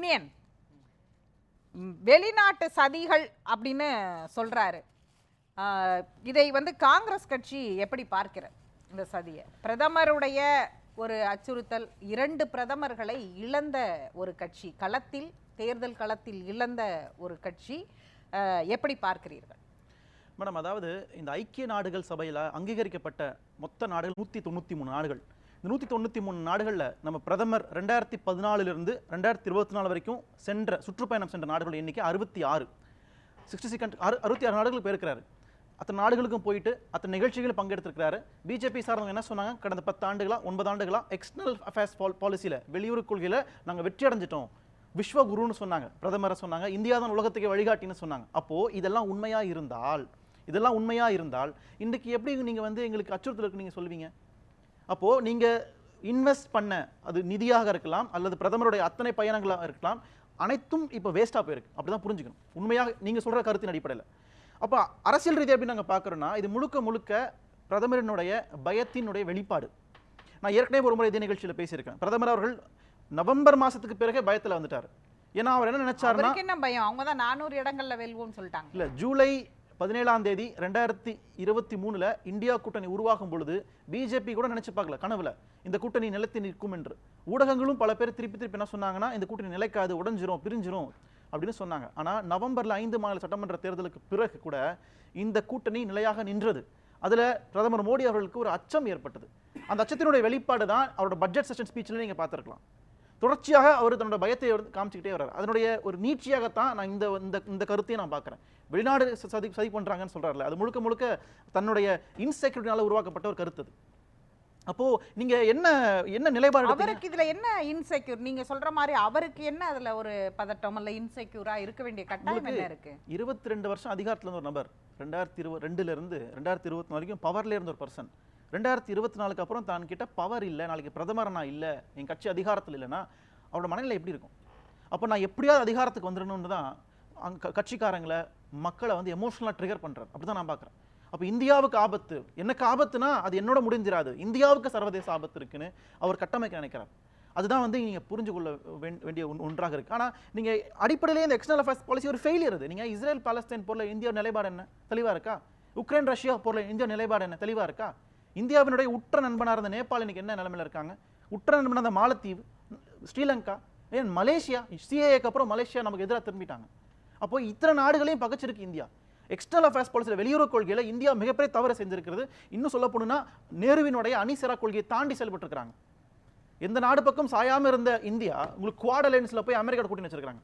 Opinion வெளிநாட்டு சதிகள் அப்படின்னு சொல்கிறாரு இதை வந்து காங்கிரஸ் கட்சி எப்படி பார்க்கிற இந்த சதியை? பிரதமருடைய ஒரு அச்சுறுத்தல் இரண்டு பிரதமர்களை இழந்த ஒரு கட்சி களத்தில் தேர்தல் களத்தில் இழந்த ஒரு கட்சி எப்படி பார்க்கிறீர்கள்? மேடம் அதாவது இந்த ஐக்கிய நாடுகள் சபையில் அங்கீகரிக்கப்பட்ட மொத்த நாடுகள் நூற்றி தொண்ணூற்றி மூணு நாடுகள். இந்த நூற்றி தொண்ணூற்றி மூணு நாடுகளில் நம்ம பிரதமர் ரெண்டாயிரத்தி பதினாலிருந்து ரெண்டாயிரத்தி இருபத்தி நாலு வரைக்கும் சென்ற சுற்றுப்பயணம் சென்ற நாடுகளுடைய எண்ணிக்கை அறுபத்தி ஆறு. சிக்ஸ்டி சிக்ஸ் அறு அறுபத்தி ஆறு நாடுகளுக்கு போயிருக்கிறாரு. அத்தனை நாடுகளுக்கும் போயிட்டு அத்தனை நிகழ்ச்சிகளில் பங்கெடுத்திருக்கிறாரு. பிஜேபி சார்ந்தவங்க என்ன சொன்னாங்க? கடந்த பத்து ஆண்டுகளா ஒன்பது ஆண்டுகளா எக்ஸ்டர்னல் அஃபேர்ஸ் பாலிசியில் வெளியுறவு கொள்கையில் நாங்கள் வெற்றி அடைஞ்சிட்டோம். விஸ்வகுருன்னு சொன்னாங்க பிரதமரை சொன்னாங்க இந்தியா தான் உலகத்துக்கு வழிகாட்டின்னு சொன்னாங்க. அப்போது இதெல்லாம் உண்மையாக இருந்தால் இதெல்லாம் உண்மையாக இருந்தால் இன்றைக்கு எப்படி நீங்கள் வந்து எங்களுக்கு அச்சுறுத்தல் இருக்குது நீங்கள் சொல்லுவீங்க? சொல்லுவீங்க அப்போ நீங்க இன்வெஸ்ட் பண்ண அது நிதியாக இருக்கலாம் அல்லது பிரதமருடைய அத்தனை பயணங்களாக இருக்கலாம் அனைத்தும் இப்போ வேஸ்ட்டாக போயிருக்கு. அப்படிதான் புரிஞ்சுக்கணும். உண்மையாக நீங்க சொல்ற கருத்தின் அடிப்படையில். அப்போ அரசியல் ரீதியாக எப்படி நாங்க பார்க்குறோன்னா இது முழுக்க முழுக்க பிரதமரினுடைய பயத்தினுடைய வெளிப்பாடு. நான் ஏற்கனவே ஒரு முறை இதே நிகழ்ச்சியில் பேசியிருக்கேன். பிரதமர் அவர்கள் நவம்பர் மாசத்துக்கு பிறகு பயத்துல வந்துட்டார். ஏன்னா அவர் என்ன நினைச்சாருன்னா என்ன பயம்? அவங்க தான் நானூறு இடங்கள்ல வெல்வோம்னு சொல்லிட்டாங்க. இல்ல ஜூலை பதினேழாம் தேதி ரெண்டாயிரத்தி இருபத்தி மூணுல இந்தியா கூட்டணி உருவாகும் பொழுது பிஜேபி கூட நினைச்சு பார்க்கல கனவுல. இந்த கூட்டணி நிலைத்து நிற்கும் என்று. ஊடகங்களும் பல பேர் திருப்பி திருப்பி என்ன சொன்னாங்கன்னா இந்த கூட்டணி நிலைக்காது உடஞ்சிரும் பிரிஞ்சிரும் அப்படின்னு சொன்னாங்க. ஆனால் நவம்பரில் ஐந்து மாநில சட்டமன்ற தேர்தலுக்கு பிறகு கூட இந்த கூட்டணி நிலையாக நின்றது. அதில் பிரதமர் மோடி அவர்களுக்கு ஒரு அச்சம் ஏற்பட்டது. அந்த அச்சத்தினுடைய வெளிப்பாடு தான் அவரோட பட்ஜெட் செஷன் ஸ்பீச்சில் நீங்கள் பார்த்துருக்கலாம். தொடர்ச்சியாக அவர் தன்னோட பயத்தை காமிச்சிக்கிட்டே வர்றாரு. அதனுடைய ஒரு நீட்சியாகத்தான் நான் இந்த இந்த இந்த கருத்தையும் நான் பார்க்குறேன். வெளிநாடு சதி சதி பண்றாங்கன்னு சொல்றாருல அது முழுக்க முழுக்க தன்னுடைய இன்செக்யூரிட்டினால உருவாக்கப்பட்ட ஒரு கருத்து அது. அப்போ நீங்க என்ன என்ன நிலைப்பாடு? அவருக்கு இதுல என்ன இன்செக்யூர் நீங்க சொல்ற மாதிரி அவருக்கு என்ன அதுல ஒரு பதட்டம் இல்ல இன்செக்யூரா இருக்க வேண்டிய கட்டாயம் என்ன இருக்கு? இருபத்தி ரெண்டு வருஷம் அதிகாரத்துல இருந்த ஒரு நபர் ரெண்டாயிரத்தி இருபது ரெண்டுல இருந்து ரெண்டாயிரத்தி இருபத்தி வரைக்கும் பவர்ல இருந்த ஒரு பர்சன் ரெண்டாயிரத்தி இருபத்தி நாலுக்கு அப்புறம் தான் கிட்ட பவர் இல்லை நாளைக்கு பிரதமர் நான் இல்லை என் கட்சி அதிகாரத்தில் இல்லைன்னா அவரோட மனநிலை எப்படி இருக்கும்? அப்போ நான் எப்படியாவது அதிகாரத்துக்கு வந்துடணும்னு தான் அங்க கட்சிக்காரங்களை மக்களை வந்து எமோஷனலாக ட்ரிகர் பண்ணுறாரு அப்படி தான் நான் பார்க்குறேன். அப்போ இந்தியாவுக்கு ஆபத்து. எனக்கு ஆபத்துனா அது என்னோட முடிஞ்சிடாது இந்தியாவுக்கு சர்வதேச ஆபத்து இருக்குன்னு அவர் கட்டமைக்க நினைக்கிறார். அதுதான் வந்து நீங்கள் புரிஞ்சு கொள்ள வேண்டிய ஒன்- ஒன்றாக இருக்குது ஆனால் நீங்கள் அடிப்படையிலே இந்த எக்ஸ்டர்னல் அஃபேர்ஸ் பாலிசி ஒரு ஃபெயிலியர் அது. நீங்கள் இஸ்ரேல் பாலஸ்தீன் பொருள் இந்தியா நிலைப்பாடு என்ன? தெளிவாக இருக்கா? உக்ரைன் ரஷ்யா பொருள் இந்தியா நிலைப்பாடு என்ன? தெளிவாக இருக்கா? இந்தியாவினுடைய உற்ற நண்பனாக இருந்த நேபாள் இன்னைக்கு என்ன நிலமையில் இருக்காங்க? உற்ற நண்பனாக இருந்த மாலத்தீவு ஸ்ரீலங்கா ஏன் மலேசியா சிஏஏக்கு அப்புறம் மலேசியா நமக்கு எதிராக திரும்பிட்டாங்க. அப்போ இத்தனை நாடுகளையும் பகச்சிருக்கு இந்தியா. எக்ஸ்டர்னல் அஃபேர்ஸ் பாலிசியில் வெளியுறவு கொள்கையில் இந்தியா மிகப்பெரிய தவறு செஞ்சிருக்கிறது இன்னும் சொல்ல போனா நேருவினுடைய அணிசரா கொள்கையை தாண்டி செயல்பட்டுருக்காங்க எந்த நாடு பக்கம் சாயாமல் இருந்த இந்தியா உங்களுக்கு குவாட் அலையன்ஸில் போய் அமெரிக்கா கூட்டணி வச்சிருக்காங்க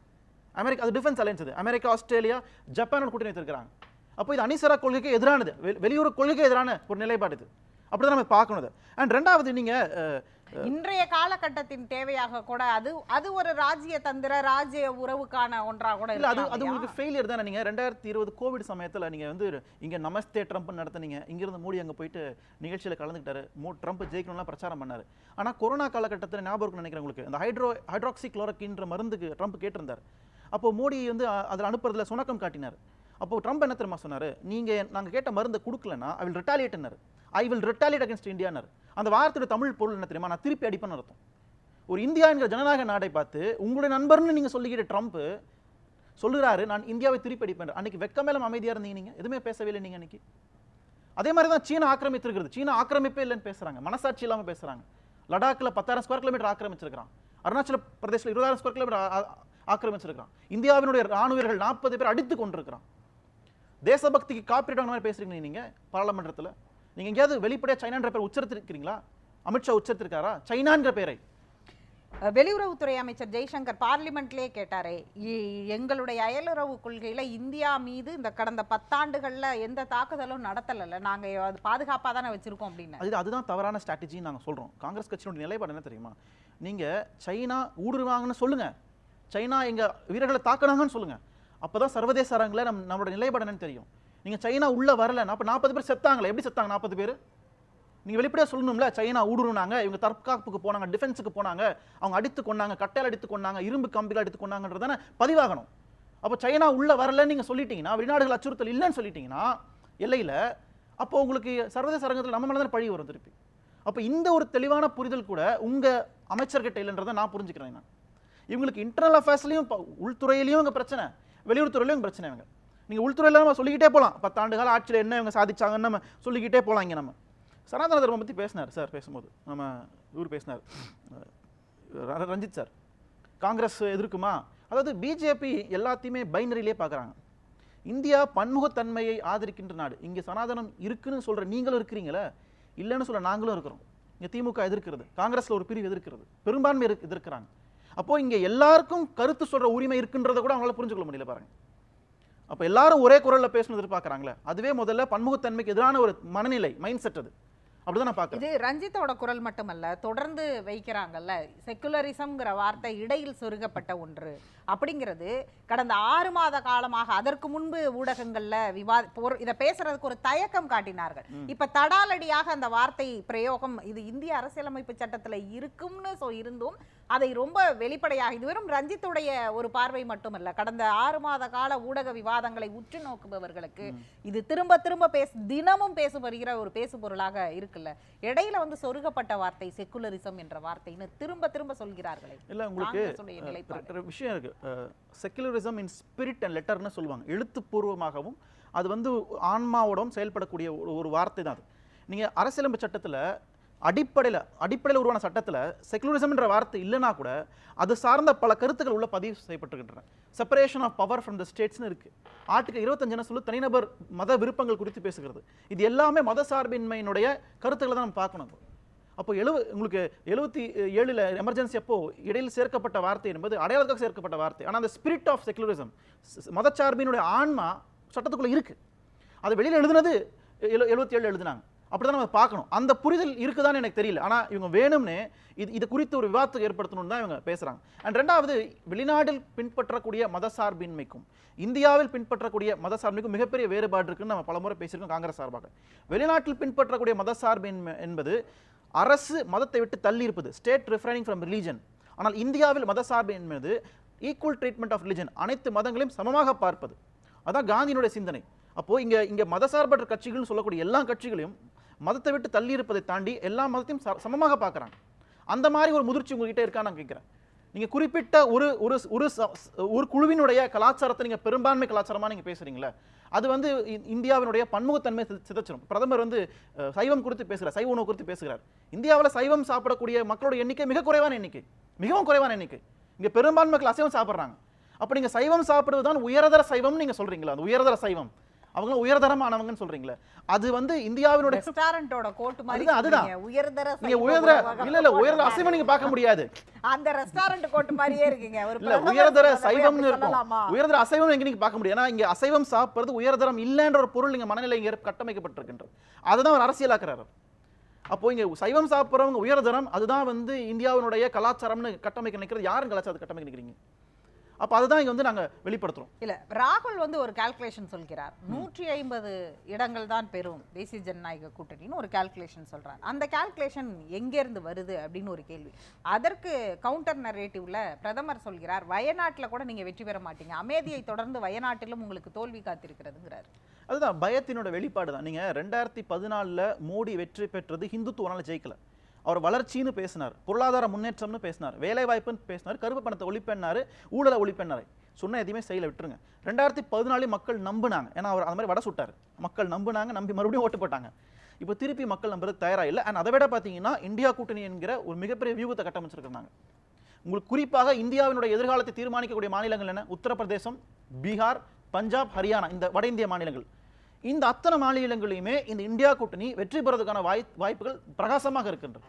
அமெரிக்கா அது டிஃபென்ஸ் அலையன்ஸ் அது அமெரிக்கா ஆஸ்திரேலியா ஜப்பானோட கூட்டணி வச்சிருக்காங்க அப்போ இது அணிசரா கொள்கைக்கு எதிரானது. வெளியுறவு கொள்கைக்கு எதிரான ஒரு நிலைப்பாடு இது. அப்படிதான் நம்ம பார்க்கணும் அண்ட் ரெண்டாவது நீங்க இன்றைய காலகட்டத்தின் தேவையாக கூட அது அது ஒரு ராஜ்ய தந்திர ராஜ்ய உறவுக்கான ஒன்றா கூட இல்ல அது அது? உங்களுக்கு ஃபெயிலியர் தானே நீங்க. ரெண்டாயிரத்தி இருபது கோவிட் சமயத்துல நீங்க வந்து இங்க நமஸ்தே ட்ரம்ப் நடத்துனீங்க. இங்க இருந்து மோடி அங்க போயிட்டு நிகழ்ச்சியில கலந்துக்கிட்டாரு. மோ ட்ரம்ப் ஜெயிக்கணும்லாம் பிரச்சாரம் பண்ணாரு. ஆனா கொரோனா காலகட்டத்துல ஞாபகம் நினைக்கிறேன் உங்களுக்கு. இந்த ஹைட்ரோ ஹைட்ராக்சி குளோரக்கின்ற மருந்துக்கு ட்ரம்ப் கேட்டிருந்தார். அப்போ மோடி வந்து அதுல அனுப்புறதுல சுணக்கம் காட்டினார். அப்போ ட்ரம்ப் என்ன தெரியுமா சொன்னாரு? நீங்க நாங்க கேட்ட மருந்தை கொடுக்கலன்னா ஐ வில் ரிட்டாலியேட்னாரு ஐ வில் ரிட்டாலியேட் அகேன்ஸ்ட் இந்தியானர் அந்த வார்த்தையோட தமிழ் பொருள் என்ன தெரியுமா? நான் திருப்பி அடிப்பேன்னு அர்த்தம். ஒரு இந்தியா என்கிற ஜனநாயக நாடை பார்த்து உங்களுடைய நண்பர்னு நீங்க சொல்லிக்கிட்ட ட்ரம்ப் சொல்லுறாரு நான் இந்தியாவை திருப்பி அடிப்பேன். அன்னைக்கு வெக்கமேலம் அமைதியா இருந்தீங்க நீங்க? எதுவுமே பேசவே இல்லை நீங்க அன்னைக்கு. அதே மாதிரி தான் சீனா ஆக்கிரமித்திருக்கிறது. சீனா ஆக்கிரமிப்பே இல்லைன்னு பேசுறாங்க. மனசாட்சி இல்லாம பேசுறாங்க. லடாக்கில் பத்தாயிரம் ஸ்கொயர் கிலோமீட்டர் ஆக்கிரமிச்சிருக்கிறான். அருணாச்சல பிரதேசல இருபதாயிரம் ஸ்கொயர் கிலோமீட்டர் ஆக்கிரமிச்சிருக்கிறான். ஆக்கிரமிச்சிருக்கான் இந்தியாவினுடைய ராணுவர்கள் நாற்பது பேர் அடித்து கொண்டிருக்கிறான். தேசபக்திக்கு காப்பீடு மாதிரி பேசுறீங்க நீங்க பாராளுமன்றத்துல? நீங்க எங்கேயாவது வெளிப்படையா சைனான்ற பேர் உச்சரித்திருக்கிறீங்களா? அமித்ஷா உச்சரித்திருக்காரா? சைனான்ற பேரை. வெளியுறவுத்துறை அமைச்சர் ஜெய்சங்கர் பார்லிமெண்ட்லயே கேட்டாரே எங்களுடைய அயலுறவு கொள்கையில இந்தியா மீது இந்த கடந்த பத்தாண்டுகள்ல எந்த தாக்குதலும் நடத்தல நாங்க அது பாதுகாப்பா தானே வச்சிருக்கோம் அப்படின்னு. அது அதுதான் தவறான ஸ்ட்ராட்டஜின்னு நாங்கள் சொல்றோம். காங்கிரஸ் கட்சியினுடைய நிலைப்பாடு என்ன தெரியுமா? நீங்க சைனா ஊடுருவாங்கன்னு சொல்லுங்க. சைனா எங்க வீரர்களை தாக்குனாங்கன்னு சொல்லுங்க. அப்பதான் சர்வதேச அரங்கில் நம் நம்மளோட நிலைப்பாடு என்னன்னு தெரியும். நீங்க சைனா உள்ளே வரலன்னா அப்போ நாற்பது பேர் செத்தாங்களே. எப்படி செத்தாங்க நாற்பது பேர்? நீங்க வெளிப்படையாக சொல்லணும்ல சைனா ஊடுருனாங்க இவங்க தற்காப்புக்கு போனாங்க டிஃபென்ஸுக்கு போனாங்க அவங்க அடித்து கொண்டாங்க கட்டையால் அடித்து கொண்டாங்க இரும்பு கம்பிகள் அடித்து கொண்டாங்கன்றதானே பதிவாகணும். அப்போ சைனா உள்ளே வரலன்னு நீங்கள் சொல்லிட்டீங்கன்னா வெளிநாடுகள் அச்சுறுத்தல் இல்லைன்னு சொல்லிட்டீங்கன்னா எல்லையில அப்போ உங்களுக்கு சர்வதேச அரங்கத்தில் நம்ம மேலே தான் பழி வரும் திருப்பி. அப்போ இந்த ஒரு தெளிவான புரிதல் கூட உங்கள் அமைச்சர்கிட்ட இல்லைன்றதை நான் புரிஞ்சுக்கிறேன் நான். இவங்களுக்கு இன்டர்னல் அஃபேர்ஸ்லையும் உள்துறையிலையும் இங்கே பிரச்சனை வெளியுறவுத்துறையிலையும் பிரச்சனை இவங்க. நீங்கள் உள்துறையில் நம்ம சொல்லிக்கிட்டே போகலாம் பத்தாண்டு கால ஆட்சியில் என்ன இவங்க சாதிச்சாங்கன்னு நம்ம சொல்லிக்கிட்டே போகலாம் இங்கே நம்ம. சனாதன தர்மம் பற்றி பேசினார் சார் பேசும்போது. நம்ம இவர் பேசினார். ரஞ்சித் சார். காங்கிரஸ் எதிர்க்குமா? அதாவது பிஜேபி எல்லாத்தையுமே பைனரிலே பார்க்குறாங்க இந்தியா பன்முகத்தன்மையை ஆதரிக்கின்ற நாடு. இங்கே சனாதனம் இருக்குன்னு சொல்கிற நீங்களும் இருக்கிறீங்களே? இல்லைன்னு சொல்ல நாங்களும் இருக்கிறோம். இங்கே திமுக எதிர்க்கிறது. காங்கிரஸில் ஒரு பிரிவு எதிர்க்கிறது. பெரும்பான்மை எதிர்க்கிறாங்க. அப்போ இங்கே எல்லாருக்கும் கருத்து சொல்கிற உரிமை இருக்குன்றதை கூட அவங்களால புரிஞ்சுக்கொள்ள முடியல பாருங்க. அப்போ எல்லாரும் ஒரே குரல்ல பேசணும் எதிர்பார்க்குறாங்களே? அதுவே முதல்ல பன்முகத்தன்மைக்கு எதிரான ஒரு மனநிலை மைண்ட் செட் அது. அப்படிதான் நான் பார்க்குறேன். இது ரஞ்சித்தோட குரல் மட்டுமல்ல தொடர்ந்து வைக்கிறாங்கல்ல செக்குலரிசம்ங்கிற வார்த்தை இடையில் சொருகப்பட்ட ஒன்று. அப்படிங்கிறது கடந்த ஆறு மாத காலமாக அதற்கு முன்பு ஊடகங்கள்ல விவா பொரு- இதை பேசுறதுக்கு ஒரு தயக்கம் காட்டினார்கள். இப்ப தடாலடியாக அந்த வார்த்தை பிரயோகம் இது இந்திய அரசியலமைப்பு சட்டத்துல இருக்கும்னு சொ இருந்தும் அதை ரொம்ப வெளிப்படையாக இது வெறும் ரஞ்சித்துடைய ஒரு பார்வை மட்டுமல்ல கடந்த ஆறு மாத கால ஊடக விவாதங்களை உற்று நோக்குபவர்களுக்கு இது திரும்ப திரும்ப பேச தினமும் பேசு வருகிற ஒரு பேசு பொருளாக இருக்குல்ல. இடையில வந்து சொருகப்பட்ட வார்த்தை செக்குலரிசம் என்ற வார்த்தைன்னு திரும்ப திரும்ப சொல்கிறார்களே. இல்ல உங்களுக்கு விஷயம் இருக்கு. செக்குலரிசம் இன் ஸ்பிரிட் அண்ட் லெட்டர்னு சொல்லுவாங்க. எழுத்துப்பூர்வமாகவும் அது வந்து ஆன்மாவோடும் செயல்படக்கூடிய ஒரு ஒரு வார்த்தை தான் அது. நீங்கள் அரசியலமைப்பு சட்டத்தில் அடிப்படையில் அடிப்படையில் உருவான சட்டத்தில் செக்குலரிசம்ன்ற வார்த்தை இல்லைனா கூட அது சார்ந்த பல கருத்துக்கள் உள்ள பதிவு செய்யப்பட்டிருக்கின்றன. Separation of power from the ஸ்டேட்ஸ்னு இருக்குது ஆர்டிகல் இருபத்தஞ்சு என்ன சொல்லு தனிநபர் மத விருப்பங்கள் குறித்து பேசுகிறது. இது எல்லாமே மத சார்பின்மையினுடைய கருத்துக்களை தான் நம்ம பார்க்கணும். அப்போ எழுவ உங்களுக்கு எழுபத்தி ஏழில் எமர்ஜென்சி அப்போ இடையில் சேர்க்கப்பட்ட வார்த்தை என்பது அடையாளத்துக்காக சேர்க்கப்பட்ட வார்த்தை. ஆனால் அந்த ஸ்பிரிட் ஆஃப் செக்குலரிசம் மதச்சார்பினுடைய ஆன்மா சட்டத்துக்குள்ளே இருக்குது அதை வெளியில் எழுதுனது எழு எழுபத்தி ஏழு எழுதுனாங்க. அப்படிதான் நம்ம பார்க்கணும். அந்த புரிதல் இருக்குதான்னு எனக்கு தெரியல. ஆனால் இவங்க வேணும்னே இது இது குறித்து ஒரு விவாதத்தை ஏற்படுத்தணும்னு தான் இவங்க பேசுகிறாங்க அண்ட் ரெண்டாவது வெளிநாட்டில் பின்பற்றக்கூடிய மதசார்பின்மைக்கும் இந்தியாவில் பின்பற்றக்கூடிய மதசார்பின்மைக்கும் மிகப்பெரிய வேறுபாடு இருக்குன்னு நம்ம பலமுறை பேசியிருக்கோம் காங்கிரஸ் சார்பாக. வெளிநாட்டில் பின்பற்றக்கூடிய மதசார்பின்மை என்பது அரசு மதத்தை விட்டு தள்ளி இருப்பது ஸ்டேட் ரிஃப்ரைனிங் ஃப்ரம் ரிலீஜன் ஆனால் இந்தியாவில் மதசார்பு என்பது ஈக்குவல் ட்ரீட்மெண்ட் ஆஃப் ரிலிஜன் அனைத்து மதங்களையும் சமமாக பார்ப்பது. அதான் காந்தியினுடைய சிந்தனை. அப்போது இங்கே இங்கே மதசார்பற்ற கட்சிகள்னு சொல்லக்கூடிய எல்லா கட்சிகளையும் மதத்தை விட்டு தள்ளி இருப்பதை தாண்டி எல்லா மதத்தையும் ச- சமமாக பார்க்கறாங்க. அந்த மாதிரி ஒரு முதிர்ச்சி உங்ககிட்ட இருக்கான்னு நான் கேட்குறேன். நீங்க குறிப்பிட்ட ஒரு ஒரு ஒரு ச- ஒரு குழுவினுடைய கலாச்சாரத்தை நீங்க பெரும்பான்மை கலாச்சாரமா நீங்க பேசுறீங்களே அது வந்து இந்தியாவினுடைய பன்முகத்தன்மை சிதைச்சிடும் பிரதமர் வந்து சைவம் குறித்து பேசுகிறார் சைவ உணவு குறித்து பேசுகிறார். இந்தியாவில் சைவம் சாப்பிடக்கூடிய மக்களோட எண்ணிக்கை மிக குறைவான எண்ணிக்கை மிகவும் குறைவான எண்ணிக்கை. இங்க பெரும்பான்மை மக்கள் அசைவம் சாப்பிடுறாங்க. அப்ப நீங்க சைவம் சாப்பிடுவதுதான் உயர்தர சைவம் நீங்க சொல்றீங்களா அந்த உயர்தர சைவம். அவங்க உயர்தரமானவங்கன்னு சொல்றீங்களே. அது வந்து இந்தியாவினுடைய ரெஸ்டாரண்டோட கோட்டு மாதிரி அதுதான். உயர்தர நீங்க உயர்தர இல்ல இல்ல உயர்தர. அசைவம் நீங்க பார்க்க முடியாது. அந்த ரெஸ்டாரண்ட் கோட்டு மாதிரியே இருக்குங்க. ஒரு இல்ல உயர்தர சைவம்னு இருக்கும்? உயர்தர அசைவம் எங்க நீங்க பார்க்க முடியும் ஏன்னா இங்க அசைவம் சாப்பிடுறது உயர்தரம் இல்லைன்ற ஒரு பொருள் இங்க மனநிலை இங்க கட்டமைக்கப்பட்டிருக்கின்றது. அதுதான் அவர் அரசியலாக்குறாரு. அப்போ இங்க சைவம் சாப்பிடுறவங்க உயர்தரம் அதுதான் வந்து இந்தியாவினுடைய கலாச்சாரம்னு கட்டமைக்க நினைக்கிறது. யாரும் கலாச்சாரத்தை கட்டமைக்க நினைக்கிறீங்க? அப்ப அதுதான் இங்க வந்து நாங்க வெளிப்படுத்துறோம். இல்ல ராகுல் வந்து ஒரு கால்குலேஷன் சொல்கிறார். நூற்றி ஐம்பது இடங்கள் தான் பெறும். தேசிய ஜனநாயக கூட்டணின்னு ஒரு கால்குலேஷன் சொல்றார். அந்த கால்குலேஷன் எங்கேருந்து வருது அப்படின்னு ஒரு கேள்வி. அதற்கு கவுண்டர் நரேட்டிவ்ல பிரதமர் சொல்கிறார் வயநாட்டுல கூட நீங்க வெற்றி பெற மாட்டீங்க. அமேதியை தொடர்ந்து வயநாட்டிலும் உங்களுக்கு தோல்வி காத்திருக்கிறதுங்கிறார். அதுதான் பயத்தினோட வெளிப்பாடு தான் நீங்க ரெண்டாயிரத்தி பதினாலுல மோடி வெற்றி பெற்றது ஹிந்துத்துவனால ஜெயிக்கல. அவர் வளர்ச்சின்னு பேசினார் பொருளாதார முன்னேற்றம்னு பேசினார் வேலை வாய்ப்புன்னு பேசினார் கருப்பு பணத்தை ஒழிப்பெண்ணாரு ஊழலை ஒழிப்பெண்ணாரு சொன்ன எதையுமே செயல விட்டுருங்க. ரெண்டாயிரத்தி பதினாலு மக்கள் நம்புனாங்க. ஏன்னா அவர் அந்த மாதிரி வட சுட்டார். மக்கள் நம்பினாங்க நம்பி மறுபடியும் ஓட்டு போட்டாங்க. இப்போ திருப்பி மக்கள் நம்புறது தயாராக இல்லை. அண்ட் அதை விட பார்த்தீங்கன்னா இந்தியா கூட்டணி என்கிற ஒரு மிகப்பெரிய வியூகத்தை கட்டமைச்சிருக்கிறாங்க. உங்களுக்கு குறிப்பாக இந்தியாவினுடைய எதிர்காலத்தை தீர்மானிக்கக்கூடிய மாநிலங்கள் என்ன? உத்தரப்பிரதேசம் பீகார் பஞ்சாப் ஹரியானா இந்த வட இந்திய மாநிலங்கள். இந்த அத்தனை மாநிலங்களையுமே இந்த இந்தியா கூட்டணி வெற்றி பெறதுக்கான வாய் வாய்ப்புகள் பிரகாசமாக இருக்கின்றது.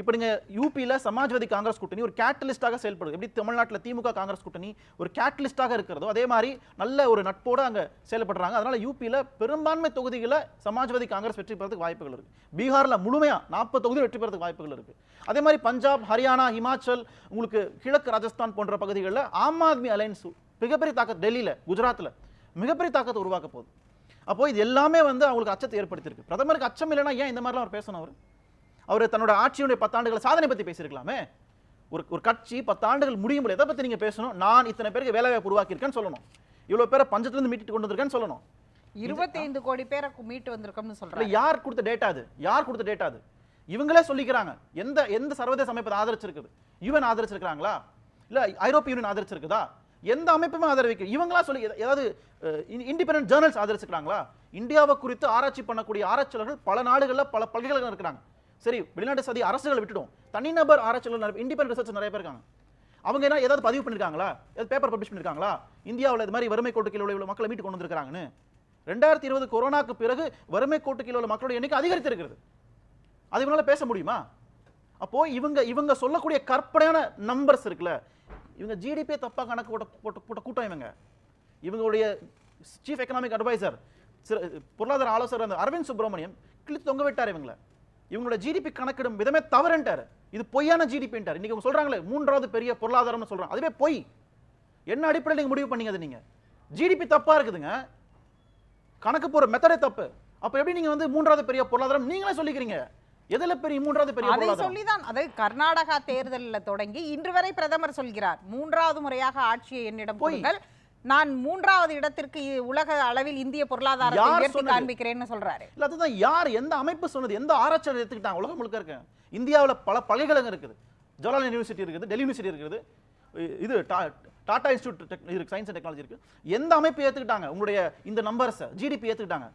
இப்போ நீங்கள் யூபியில் சமாஜ்வாதி காங்கிரஸ் கூட்டணி ஒரு கேட்டலிஸ்டாக செயல்படுது. எப்படி தமிழ்நாட்டில் திமுக காங்கிரஸ் கூட்டணி ஒரு கேட்டலிஸ்டாக இருக்கிறதோ அதே மாதிரி நல்ல ஒரு நட்போட அங்கே செயல்படுறாங்க. அதனால் யூபியில் பெரும்பான்மை தொகுதிகளை சமாஜ்வாதி காங்கிரஸ் வெற்றி பெறதுக்கு வாய்ப்புகள் இருக்குது பீகாரில் முழுமையா நாற்பது தொகுதி வெற்றி பெறதுக்கு வாய்ப்புகள் இருக்குது அதே மாதிரி பஞ்சாப் ஹரியானா ஹிமாச்சல் உங்களுக்கு கிழக்கு ராஜஸ்தான் போன்ற பகுதிகளில் ஆம் ஆத்மி அலையன்ஸ் மிகப்பெரிய தாக்கத்தை டெல்லியில் குஜராத்தில் மிகப்பெரிய தாக்கத்தை உருவாக்க போகுது. அப்போ இது எல்லாமே வந்து அவங்களுக்கு அச்சத்தை ஏற்படுத்தியிருக்கு. பிரதமருக்கு அச்சம் இல்லைன்னா ஏன் இந்த மாதிரிலாம் அவர் பேசணும் அவர்? அவர் தன்னோட ஆட்சியுடைய பத்தாண்டுகள் சாதனை பத்தி பேசியிருக்கலாமே. ஒரு ஒரு கட்சி பத்தாண்டுகள் முடியும் எதை பத்தி நீங்க பேசணும்? நான் இத்தனை பேருக்கு வேலை வாய்ப்பு உருவாக்கியிருக்கேன்னு சொல்லணும். இவ்வளவு பேரை பஞ்சத்திலிருந்து மீட்டு கொண்டு வந்திருக்கேன்னு சொல்லணும். இருபத்தைந்து கோடி பேரை மீட்டு வந்திருக்கோம்னு சொல்றாங்க யார் கொடுத்த டேட்டா அது? யார் கொடுத்த டேட்டா அது? இவங்களே சொல்லிக்கிறாங்க. எந்த எந்த சர்வதேச அமைப்பு ஆதரிச்சிருக்குது? யுஎன் ஆதரிச்சிருக்காங்களா இல்ல ஐரோப்பிய யூனியன் ஆதரிச்சிருக்குதா? எந்த அமைப்புமே ஆதரவிக்க இவங்களா சொல்லி ஏதாவது இண்டிபெண்டன்ட் ஜேர்னல்ஸ் ஆதரிச்சிருக்காங்களா இந்தியாவை குறித்து ஆராய்ச்சி பண்ணக்கூடிய ஆராய்ச்சியாளர்கள் பல நாடுகள்ல பல பல்கலைக்கழகம் இருக்கிறாங்க. சரி வெளிநாட்டு சதி அரசுகளை விட்டுடும் தனிநபர் ஆராய்ச்சியாளர் இண்டிபெண்ட் ரிசர்ச் நிறைய பேர் இருக்காங்க. அவங்க என்ன ஏதாவது பதிவு பண்ணிருக்காங்களா? ஏதாவது பேப்பர் பப்ளிஷ் பண்ணிருக்காங்களா? இந்தியாவில் இது மாதிரி வறுமை கோட்டு கீழே உள்ள இவ்வளவு மக்களை மீட்டு கொண்டு வந்திருக்காங்கன்னு ரெண்டாயிரத்தி இருபது கொரோனாக்கு பிறகு வறுமை கோட்டு உள்ள மக்களோட எண்ணிக்கை அதிகரித்திருக்கிறது. அது இவங்களால பேச முடியுமா? அப்போ இவங்க இவங்க சொல்லக்கூடிய கற்பனையான நம்பர்ஸ் இருக்குல்ல இவங்க ஜிடிபியை தப்பாக கணக்கு போட்ட போட்ட போட்ட கூட்டம் இவங்க. இவங்களுடைய சீஃப் எக்கனாமிக் அட்வைசர் பொருளாதார ஆலோசகர் அந்த அரவிந்த் சுப்பிரமணியம் கிழித்து தொங்க விட்டார் இவங்களை. இவங்களோட ஜிடிபி கணக்கிடும் விதமே தவறுன்ட்டார். இது பொய்யான ஜிடிபின்ட்டார் இன்றைக்கி அவங்க சொல்கிறாங்களே மூன்றாவது பெரிய பொருளாதாரம்னு சொல்கிறாங்க அதுவே பொய். என்ன அடிப்படையில் நீங்கள் முடிவு பண்ணீங்க அது நீங்கள் ஜிடிபி தப்பாக இருக்குதுங்க. கணக்கு போகிற மெத்தடே தப்பு. அப்போ எப்படி நீங்கள் வந்து மூன்றாவது பெரிய பொருளாதாரம் நீங்களே சொல்லிக்கிறீங்க? எதுல பெரிய மூன்றாவது பெரிய அதை சொல்லிதான். அது கர்நாடகா தேர்தலில் தொடங்கி இன்று வரை பிரதமர் சொல்கிறார். மூன்றாவது முறையாக ஆட்சியை என்னிடம். கொடுங்கள். நான் மூன்றாவது இடத்திற்கு உலக அளவில் இந்திய பொருளாதாரத்தை யார் உயர்த்தி? காண்பிக்கிறேன்னு சொல்றாரு. இல்ல அதுதான் யார் எந்த அமைப்பு சொன்னது? எந்த ஆராய்ச்சியாளர் எடுத்துக்கிட்டாங்க? உலகம் முழுக்க இருக்கு இந்தியாவுல பல பல்கலைக்கழகம் இருக்குது. ஜவஹர்லால் யூனிவர்சிட்டி இருக்குது டெல்லி யூனிவர்சிட்டி இருக்குது. இது டாடா இன்ஸ்டியூட் இருக்கு சயின்ஸ் அண்ட் டெக்னாலஜி இருக்கு எந்த அமைப்பு ஏத்துக்கிட்டாங்க? உங்களுடைய இந்த நம்பர்ஸ் ஜிடிபி ஏத்துக்கிட்டாங்க.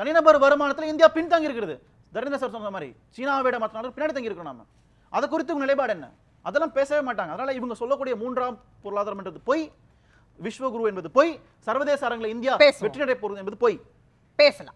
தனிநபர் வருமானத்துல இந்தியா பின்தங்கி இருக்கிறது தர்மேந்திர சார் சொன்ன மாதிரி சீனாவை விட மற்ற நாடுகள் பின்னாடி தங்கி இருக்கோம் நாம. அதை குறித்து உங்க நிலைப்பாடு என்ன? அதெல்லாம் பேசவே மாட்டாங்க. அதனால இவங்க சொல்லக்கூடிய மூன்றாம் பொருளாதாரம் என்றது பொய் விஸ்வகுரு என்பது பொய் சர்வதேச அரங்கில் இந்தியா. வெற்றி நடை போகிறது என்பது பொய். பேசலாம்.